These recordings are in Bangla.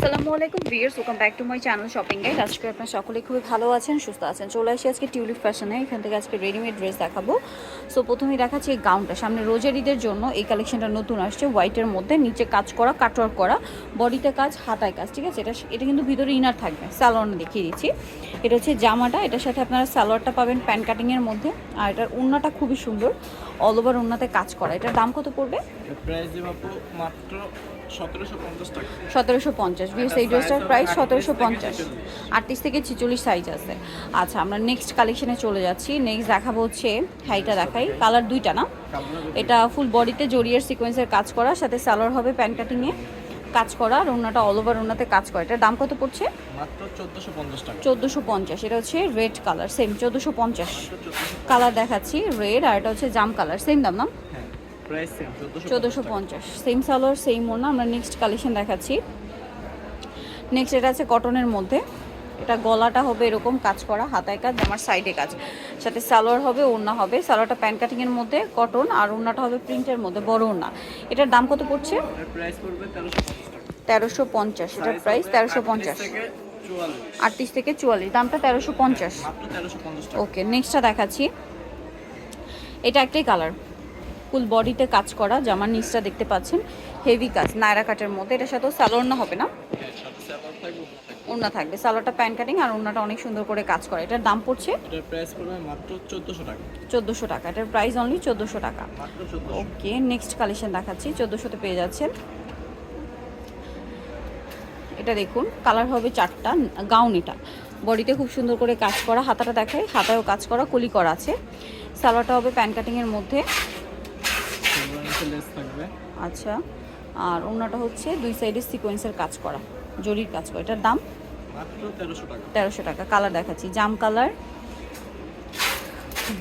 আসসালামু আলাইকুম viewers welcome back to my channel shopping guide আজকে আপনারা সকলে খুবই ভালো আছেন, সুস্থ আছেন। চলে আসি আজকে টিউলিপ ফ্যাশনে এখান থেকে আজকে রেডিমেড ড্রেস দেখাবো। সো প্রথমেই দেখাচ্ছি এই গাউনটা সামনে রোজার ঈদের জন্য এই কালেকশনটা নতুন আসছে হোয়াইটের মধ্যে। নিচে কাজ করা কাটওয়ার্ক করা বডিতে কাজ, হাতায় কাজ, ঠিক আছে? এটা এটা কিন্তু ভিতরে ইনার থাকবে। স্যালোয়ার দেখিয়ে দিচ্ছি। এটা হচ্ছে জামাটা। এটার সাথে আপনারা স্যালোয়ারটা পাবেন প্যান কাটিংয়ের মধ্যে। আর এটার উন্নাটা খুবই সুন্দর। অল ওভার উন্নাতে কাজ করা। এটার দাম কত পড়বে? প্রাইস মাত্র সতেরোশো পঞ্চাশ বিএস এই ড্রেসটার প্রাইস সতেরোশো পঞ্চাশ। আটত্রিশ থেকে ছিচল্লিশ সাইজ আছে। আচ্ছা আমরা নেক্সট কালেকশনে চলে যাচ্ছি। নেক্সট দেখাবো হচ্ছে হাইটা দেখাই। কালার দুইটা না? এটা ফুল বডিতে জরিয়ার সিকোয়েন্সের কাজ করা সাথে সালোয়ার হবে প্যান কাটিংয়ে কাজ করা আর ওনাটা অল ওভার ওনাতে কাজ করা। এটার দাম কত পড়ছে? মাত্র চোদ্দোশো পঞ্চাশ টাকা। চোদ্দোশো পঞ্চাশ। এটা হচ্ছে রেড কালার সেম চোদ্দোশো পঞ্চাশ। চোদ্দোশো কালার দেখাচ্ছি রেড আর এটা হচ্ছে জাম কালার সেম দাম না? হ্যাঁ। Price same same salwar same ওড়না। আমরা নেক্সট কালেকশন দেখাচ্ছি। নেক্সট এটা আছে কটনের মধ্যে। এটা গলাটা হবে এরকম কাজ করা হাতায় কাজ আমার সাইডে কাজ। সাথে সালোয়ার হবে ওড়না হবে। সালোয়ারটা প্যান কাটিংয়ের মধ্যে কটন আর ওড়নাটা হবে প্রিন্টের মধ্যে বড় ওড়না। এটার দাম কত পড়ছে? তেরোশো পঞ্চাশ এটার প্রাইস তেরোশো পঞ্চাশ। আটত্রিশ থেকে চুয়াল্লিশ। দামটা তেরোশো পঞ্চাশ। ওকে নেক্সটটা দেখাচ্ছি। এটা একটাই কালার ফুল বডিতে কাজ করা জামার নিচটা দেখতে পাচ্ছেন হেভি কাজ নায়রা কাটের মধ্যে। এটার সাথেও সালোয়ার না হবে না? থাকবে ওড়না থাকবে সালোয়ারটা প্যান কাটিং আর ওড়নাটা অনেক সুন্দর করে কাজ করা। এটার দাম পড়ছে? এটার প্রাইস পড়বে মাত্র চোদ্দোশো টাকা। চোদ্দোশো টাকা এটার প্রাইস অনলি চোদ্দোশো টাকা। ওকে নেক্সট কালেকশন দেখাচ্ছি চোদ্দোশোতে পেয়ে যাচ্ছেন। এটা দেখুন কালার হবে চারটা গাউন এটা। বডিতে খুব সুন্দর করে কাজ করা হাতাটা দেখায় হাতায়ও কাজ করা কলি করা আছে। সালোয়ারটা হবে প্যান কাটিংয়ের মধ্যে। সেগুলোর লেস থাকবে। আচ্ছা। আর ওড়নাটা হচ্ছে দুই সাইডে সিকোয়েন্সের কাজ করা জরির কাজ করা। এটার দাম? তেরোশো টাকা। কালার দেখাচ্ছি। জাম colour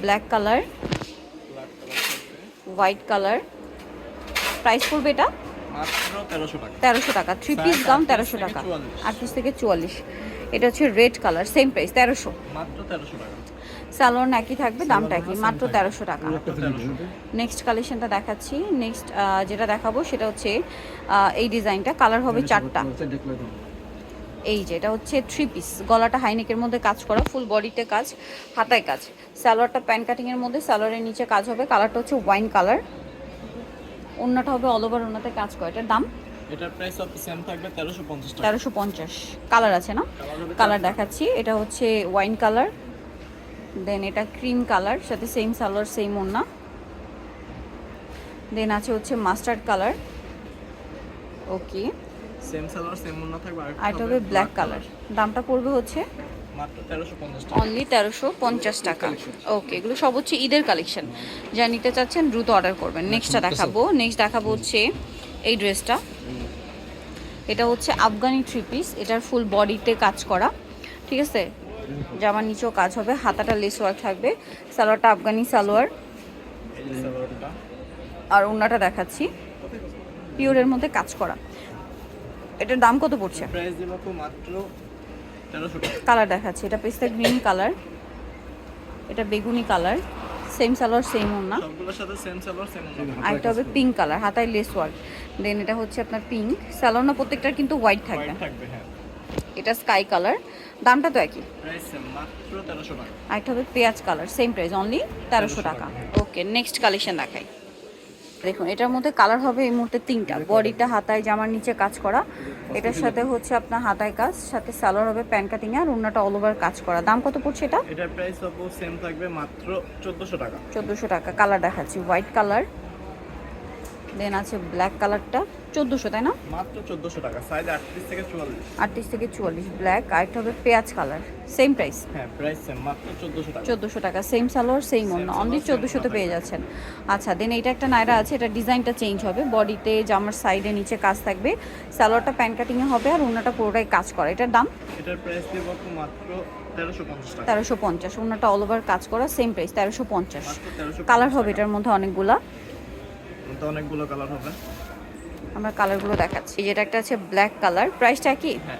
black colour white colour price পড়বে এটা? তেরোশো টাকা। থ্রি পিস দাম তেরোশো টাকা। 44 আটত্রিশ থেকে চুয়াল্লিশ। এটা হচ্ছে রেড কালার সেম প্রাইস তেরোশো। মাত্র তেরোশো টাকা। স্যালোয়ার একই থাকবে দামটা একই মাত্র তেরোশো টাকা। নেক্সট কালেকশনটা দেখাচ্ছি। নেক্সট যেটা দেখাবো সেটা হচ্ছে এই ডিজাইনটা। কালার হবে চারটা। এই যে এটা হচ্ছে থ্রি পিস গলাটা হাইনেকের মধ্যে কাজ করা ফুল বডিতে কাজ হাতায় কাজ। সালোয়ারটা প্যান কাটিংয়ের মধ্যে সালোয়ারের নিচে কাজ হবে। কালারটা হচ্ছে ওয়াইন কালার অন্যটা হবে অল ওভার অন্যতে কাজ করা। এটার দাম? এটার প্রাইস সব সেম থাকবে তেরোশো পঞ্চাশ টাকা। তেরোশো পঞ্চাশ। কালার আছে না? কালার দেখাচ্ছি। এটা হচ্ছে ওয়াইন কালার দেন এটা ক্রিম কালার সাথে সেম সালোয়ার সেম ওড়না। দেন আছে হচ্ছে mustard colour okay same salwar same ওড়না থাকবে আর এটা হবে ব্ল্যাক কালার দামটা পড়বে হচ্ছে অনলি তেরোশো পঞ্চাশ টাকা। ওকে এগুলো সব হচ্ছে ঈদের কালেকশন যা নিতে চাচ্ছেন দ্রুত অর্ডার করবেন। নেক্সটটা দেখাবো। নেক্সট দেখাবো হচ্ছে এই ড্রেসটা এটা হচ্ছে আফগানি থ্রি পিস এটার ফুল বডিতে কাজ করা। ঠিক আছে? জামার নিচেও কাজ হবে হাতাটা লেস ওয়ার্ক থাকবে সালোয়ারটা আফগানি সালোয়ার। আর ওড়নাটা দেখাচ্ছি পিওরের মধ্যে কাজ করা। এটার দাম কত পড়ছে? কালার দেখাচ্ছি এটা পেস্তা গ্রিন কালার এটা বেগুনি কালার সেম সালোয়ার সেম ওড়না। আর এটা হবে পিঙ্ক কালার হাতায় লেস ওয়ার্ক দেন এটা হচ্ছে আপনার পিঙ্ক সালোয়ার না প্রত্যেকটার কিন্তু হোয়াইট থাকবে। থাকবে হ্যাঁ। এটা স্কাই কালার দামটা তো একই। প্রাইস সেম মাত্র তেরোশো টাকা। আর এটা হবে পেঁয়াজ কালার সেম প্রাইস অনলি তেরোশো টাকা। ওকে নেক্সট কালেকশন দেখাই। দেখুন এটার মধ্যে কালার হবে এই মুহূর্তে তিনটা। বডিটা হাতায় জামার নিচে কাজ করা। এটার সাথে হচ্ছে আপনার হাতায় কাজ সাথে সালোয়ার হবে প্যান কাটিং আর অন্যটা অল ওভার কাজ করা। দাম কত পড়ছে এটা? এটার প্রাইস সেম থাকবে মাত্র চোদ্দোশো টাকা। চোদ্দোশো টাকা। কালার দেখাচ্ছি হোয়াইট কালার দেন আছে ব্ল্যাক কালারটা চোদ্দোশো তাই না? মাত্র চোদ্দোশো টাকা সাইজ আটত্রিশ থেকে চুয়াল্লিশ। আটত্রিশ থেকে চুয়াল্লিশ ব্ল্যাক আর একটা হবে পেঁয়াজ কালার সেম প্রাইস হ্যাঁ প্রাইস সেম মাত্র চোদ্দোশো টাকা। চোদ্দোশো টাকা সেম সালোয়ার সেম অন্য অনলি চোদ্দোশোতে পেয়ে যাচ্ছেন। আচ্ছা দেন এইটা একটা নায়রা আছে এটা ডিজাইনটা চেঞ্জ হবে। বডিতে জামার সাইডে নিচে কাজ থাকবে। সালোয়ারটা প্যান কাটিংয়ে হবে আর অন্যটা পুরোটাই কাজ করা। এটার দাম? এটার প্রাইস দিব মাত্র তেরোশো পঞ্চাশ পঞ্চাশ অল ওভার কাজ করা সেম প্রাইস তেরোশো পঞ্চাশ। কালার হবে এটার মধ্যে অনেকগুলা। তো অনেকগুলো কালার হবে। আমরা কালারগুলো দেখাচ্ছি। এই যেটা একটা আছে ব্ল্যাক কালার। প্রাইসটা কি? হ্যাঁ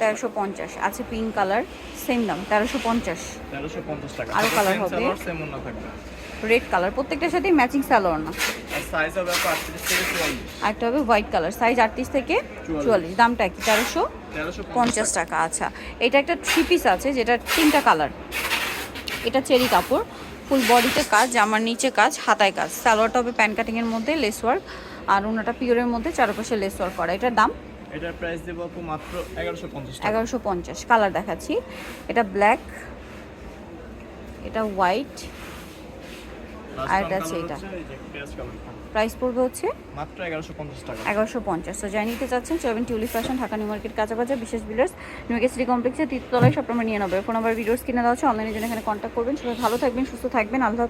তেরোশো পঞ্চাশ। আছে পিঙ্ক কালার সেম দাম তেরোশো পঞ্চাশ। টাকা। আরও colour হবে? Red colour. প্রত্যেকটার সাথেই ম্যাচিং সালোয়ার না একটা হবে হোয়াইট কালার। সাইজ আটত্রিশ থেকে চুয়াল্লিশ। দামটা কি? তেরোশো পঞ্চাশ টাকা। আচ্ছা। এটা একটা থ্রি পিস আছে যেটা তিনটা কালার। এটা চেরি কাপড়। ফুল বডিতে কাজ জামার নিচে কাজ হাতায় কাজ। সালোয়ারটা হবে প্যান কাটিংয়ের মধ্যে লেস ওয়ার্ক আর ওনাটা পিওরের মধ্যে চারপাশে লেস ওয়ার্ক করা। এটার দাম? এটার প্রাইস দেবো আপু মাত্র এগারোশো পঞ্চাশ টাকা। এগারোশো পঞ্চাশ। কালার দেখাচ্ছি। এটা ব্ল্যাক এটা হোয়াইট আর এটা। আছে এটা। প্রাইস পড়বে হচ্ছে? মাত্র এগারোশো পঞ্চাশ টাকা। এগারোশো পঞ্চাশ। তো যাই নিতে চাচ্ছেন চলবেন Tulip fashion Dhaka new market কাঁচাবাজার বিশেষ বিলার্স নিউকে সিটি কমপ্লেক্সে তৃতীয়তলায় সব আমরা নিয়ে নেবে। ফোন নাম্বার ভিডিওস কিনে দেওয়া হচ্ছে অনলাইনে জন্য এখানে কন্ট্যাক্ট করবেন। সবাই ভালো থাকবেন সুস্থ থাকবেন। আল্লাহ।